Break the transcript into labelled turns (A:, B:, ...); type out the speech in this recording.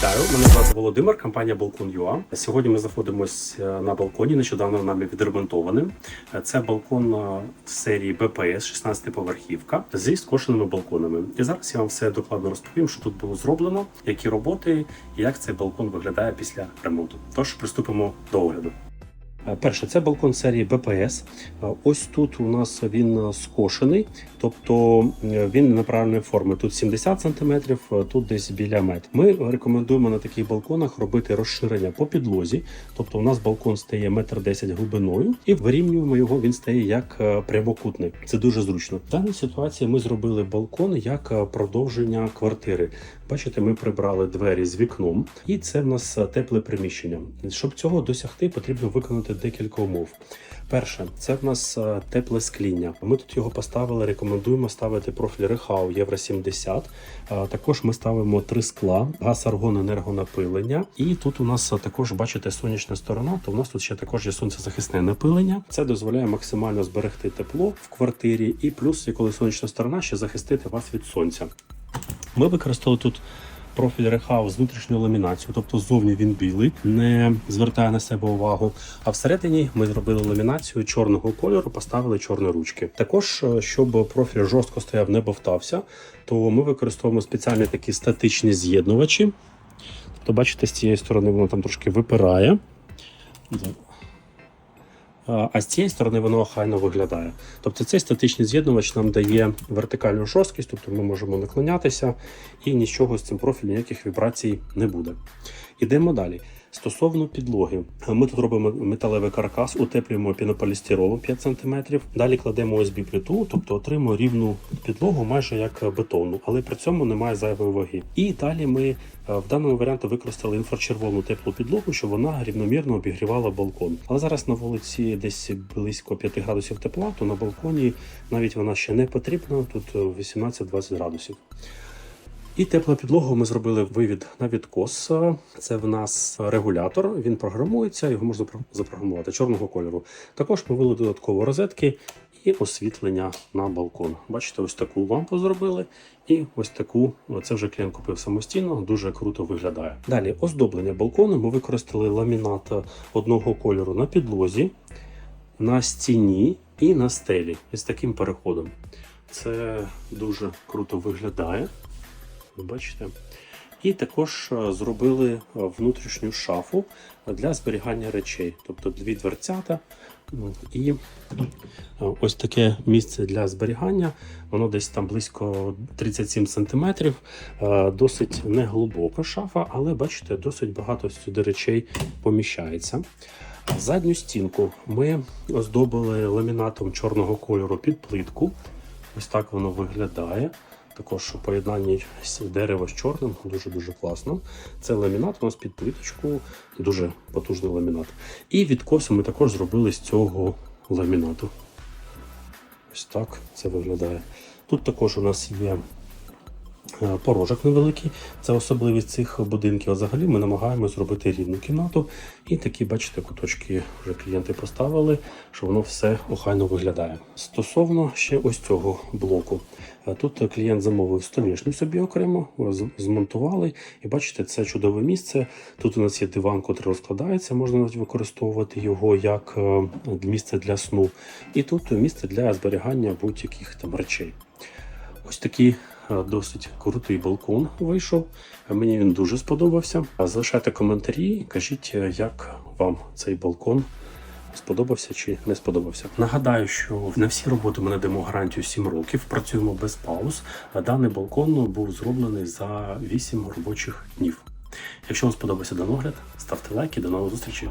A: Мене звати Володимир, компанія Балкон.ua. Сьогодні ми знаходимося на балконі, нещодавно нами відремонтованим. Це балкон е, серії БПС, 16 поверхівка зі скошеними балконами. І зараз я вам все докладно розповім, що тут було зроблено, які роботи і як цей балкон виглядає після ремонту. Тож приступимо до огляду. Е, Перше, це балкон серії BPS. Е, Ось тут у нас він е, скошений, тобто він неправильної форми. Тут 70 см, тут десь біля метр. Ми рекомендуємо на таких балконах робити розширення по підлозі. Тобто, у нас балкон стає метр 10 глибиною, і вирівнюємо його. Він стає як прямокутник. Це дуже зручно. В даній ситуації ми зробили балкон як продовження квартири. Бачите, ми прибрали двері з вікном, і це в нас тепле приміщення. Щоб цього досягти, потрібно виконати декілька умов. Перше, це в нас е, тепле скління. Ми тут його поставили. Рекомендуємо ставити профіль Рехау Євро 70. Е, Також ми ставимо три скла, газ аргон енергонапилення. І тут у нас е, також бачите сонячна сторона. То у нас тут ще також є сонцезахисне напилення. Це дозволяє максимально зберегти тепло в квартирі, і плюс, коли сонячна сторона, ще захистити вас від сонця. Ми використали тут профіль Рехау з внутрішньою ламінацією, тобто ззовні він білий, не звертає на себе увагу. А всередині ми зробили ламінацію чорного кольору, поставили чорні ручки. Також, е, щоб профіль жорстко стояв, не бовтався, то ми використовуємо спеціальні такі статичні з'єднувачі. Тобто, бачите, з цієї сторони воно там трошки випирає. А з цієї сторони воно охайно виглядає. Тобто цей статичний з'єднувач нам дає вертикальну жорсткість, тобто ми можемо наклонятися і нічого з цим профілем, ніяких вібрацій не буде. Ідемо далі. Стосовно підлоги, ми тут робимо металевий каркас, утеплюємо пінополістиролом 5 см. Далі кладемо ОСБ плиту, тобто отримуємо рівну підлогу, майже як бетонну, але при цьому немає зайвої ваги. І далі ми е, в даному варіанті використали інфрачервону теплу підлогу, щоб вона рівномірно обігрівала балкон. Але зараз на вулиці десь близько 5 градусів тепла, то на балконі навіть вона ще не потрібна. Тут е, 18-20 градусів. І теплу підлогу ми зробили вивід на відкос. Це в нас регулятор. Він програмується, його можна запрограмувати чорного кольору. Також ми ввели додатково розетки і освітлення на балкон. Бачите, ось таку лампу зробили. І ось таку, це вже клієнт купив самостійно, дуже круто виглядає. Далі оздоблення балкону. Ми використали ламінат одного кольору на підлозі, на стіні і на стелі. Із таким переходом. Це дуже круто виглядає. Ви бачите. І також е, зробили е, внутрішню шафу для зберігання речей, тобто дві дверцята і е, ось таке місце для зберігання. Воно десь там близько 37 см. Досить не глибока шафа, але бачите, досить багато сюди речей поміщається. Задню стінку ми оздобили ламінатом чорного кольору під плитку. Ось так воно виглядає. Також у поєднанні дерева з чорним дуже-дуже класно. Це ламінат у нас під плиточку, дуже потужний ламінат. І відкоси ми також зробили з цього ламінату. Ось так це виглядає. Тут також у нас є порожок невеликий. Це особливість цих будинків. Взагалі ми намагаємося зробити рівну кімнату. І такі, бачите, куточки вже клієнти поставили, що воно все охайно виглядає. Стосовно ще ось цього блоку. Е, Тут клієнт замовив столішню собі окремо, змонтували. І бачите, це чудове місце. Тут у нас є диван, котрий розкладається, можна навіть використовувати його як е, місце для сну. І тут місце для зберігання будь-яких там речей. Ось такий е, досить крутий балкон вийшов. Е, Мені він дуже сподобався. Залишайте коментарі, кажіть, е, як вам цей балкон. Сподобався чи не сподобався. Нагадаю, що на всі роботи ми надаємо гарантію 7 років, працюємо без пауз. Даний балкон був зроблений за 8 робочих днів. Якщо вам сподобався даний огляд, ставте лайки, до нових зустрічей.